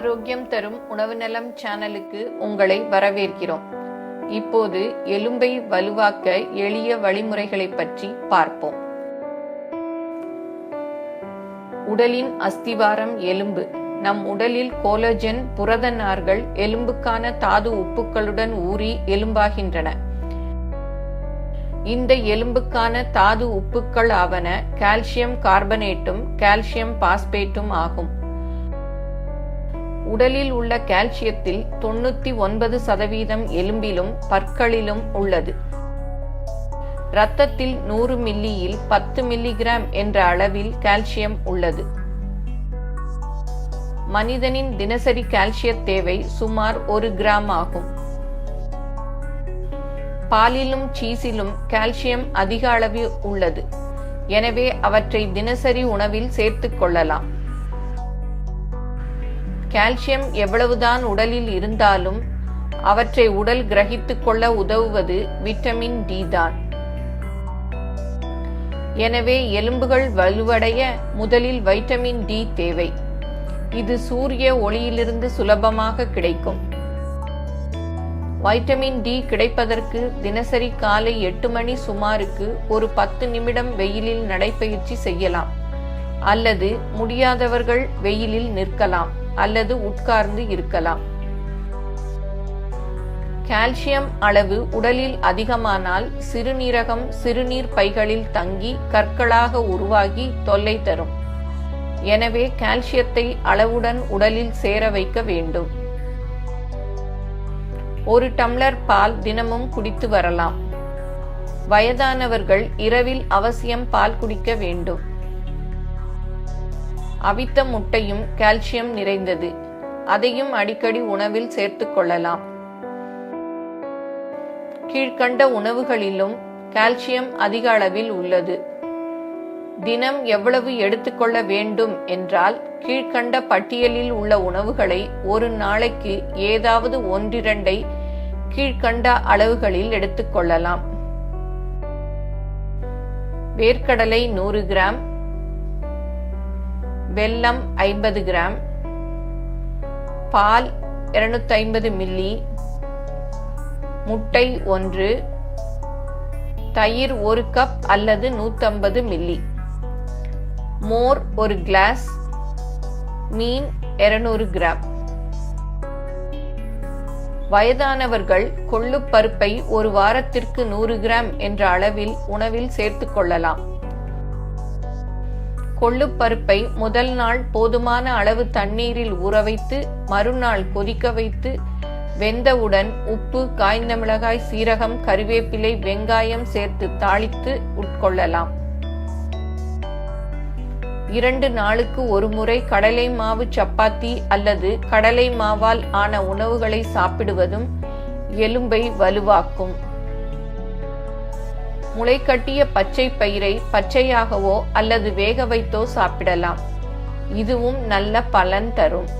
ஆரோக்கியம் தரும் உணவு நலம் சேனலுக்கு உங்களை வரவேற்கிறோம். இப்போது எலும்பை வலுவாக்க எளிய வழிமுறைகளை பற்றி பார்ப்போம். உடலின் அஸ்திவாரம் எலும்பு. நம் உடலில் கோலஜன் புரத நார்கள் எலும்புக்கான தாது உப்புக்களுடன் ஊறி எலும்பாகின்றன. இந்த எலும்புக்கான தாது உப்புக்கள் ஆவன கால்சியம் கார்பனேட்டும் கால்சியம் பாஸ்பேட்டும் ஆகும். உடலில் உள்ள கால்சியத்தில் தொண்ணூத்தி ஒன்பது சதவீதம் எலும்பிலும் பற்களிலும் உள்ளது. இரத்தத்தில் நூறு மில்லியில் பத்து மில்லிகிராம் என்ற அளவில் கால்சியம் உள்ளது. மனிதனின் தினசரி கால்சிய தேவை சுமார் ஒரு கிராம் ஆகும். பாலிலும் சீஸிலும் கால்சியம் அதிக அளவில் உள்ளது. எனவே அவற்றை தினசரி உணவில் சேர்த்துக் கொள்ளலாம். கால்சியம் எவ்வளவுதான் உடலில் இருந்தாலும் அவற்றை உடல் கிரகித்து கொள்ள உதவுவது விட்டமின் டி தான். எனவே எலும்புகள் வலுவடைய முதலில் வைட்டமின் டி தேவை. இது சூரிய ஒளியிலிருந்து சுலபமாக கிடைக்கும். வைட்டமின் டி கிடைப்பதற்கு தினசரி காலை எட்டு மணி சுமாருக்கு ஒரு பத்து நிமிடம் வெயிலில் நடைபயிற்சி செய்யலாம். அல்லது முடியாதவர்கள் வெயிலில் நிற்கலாம். அல்லது உட்கார்ந்து இருக்கலாம். கால்சியம் அளவு உடலில் அதிகமானால் சிறுநீரகம் சிறுநீர் பைகளில் தங்கி கற்களாக உருவாகி தொல்லை தரும். எனவே கால்சியத்தை அளவுடன் உடலில் சேர வைக்க வேண்டும். ஒரு டம்ளர் பால் தினமும் குடித்து வரலாம். வயதானவர்கள் இரவில் அவசியம் பால் குடிக்க வேண்டும். அவித்த முட்டையும் கால்சியம் நிறைந்தது. அதையும் அடிக்கடி உணவில் சேர்த்து கொள்ளலாம். கீழ்கண்ட உணவுகளிலும் கால்சியம் அதிக அளவில் உள்ளது. தினம் எவ்வளவு எடுத்துக்கொள்ள வேண்டும் என்றால் கீழ்கண்ட பட்டியலில் உள்ள உணவுகளை ஒரு நாளைக்கு ஏதாவது ஒன்றிரண்டை கீழ்கண்ட அளவுகளில் எடுத்துக்கொள்ளலாம் வேர்க்கடலை நூறு கிராம் வெல்லம் ஐம்பது கிராம். பால் இருநூத்தி ஐம்பது மில்லி. முட்டை ஒன்று. தயிர் ஒரு கப் அல்லது நூற்றம்பது மில்லி. மோர் ஒரு கிளாஸ். மீன் இருநூறு கிராம். வயதானவர்கள் கொள்ளுப்பருப்பை ஒரு வாரத்திற்கு நூறு கிராம் என்ற அளவில் உணவில் சேர்த்துக் கொள்ளலாம். கொள்ளுப்பருப்பை முதல் நாள் போதுமான அளவு தண்ணீரில் ஊற வைத்து மறுநாள் கொதிக்க வைத்து வெந்தவுடன் உப்பு காய்ந்த மிளகாய் சீரகம் கறிவேப்பிலை வெங்காயம் சேர்த்து தாளித்து உட்கொள்ளலாம். இரண்டு நாளுக்கு ஒரு முறை கடலை மாவு சப்பாத்தி அல்லது கடலை மாவால் ஆன உணவுகளை சாப்பிடுவதும் எலும்பை வலுவாக்கும். முளைக்கட்டிய பச்சை பயிரை பச்சையாகவோ அல்லது வேக வைத்தோ சாப்பிடலாம். இதுவும் நல்ல பலன் தரும்.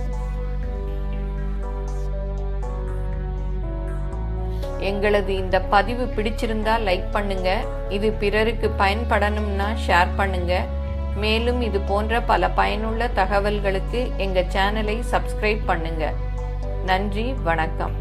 எங்களது இந்த பதிவு பிடிச்சிருந்தா லைக் பண்ணுங்க. இது பிறருக்கு பயன்படணும்னா ஷேர் பண்ணுங்க. மேலும் இது போன்ற பல பயனுள்ள தகவல்களுக்கு எங்க சேனலை சப்ஸ்கிரைப் பண்ணுங்க. நன்றி வணக்கம்.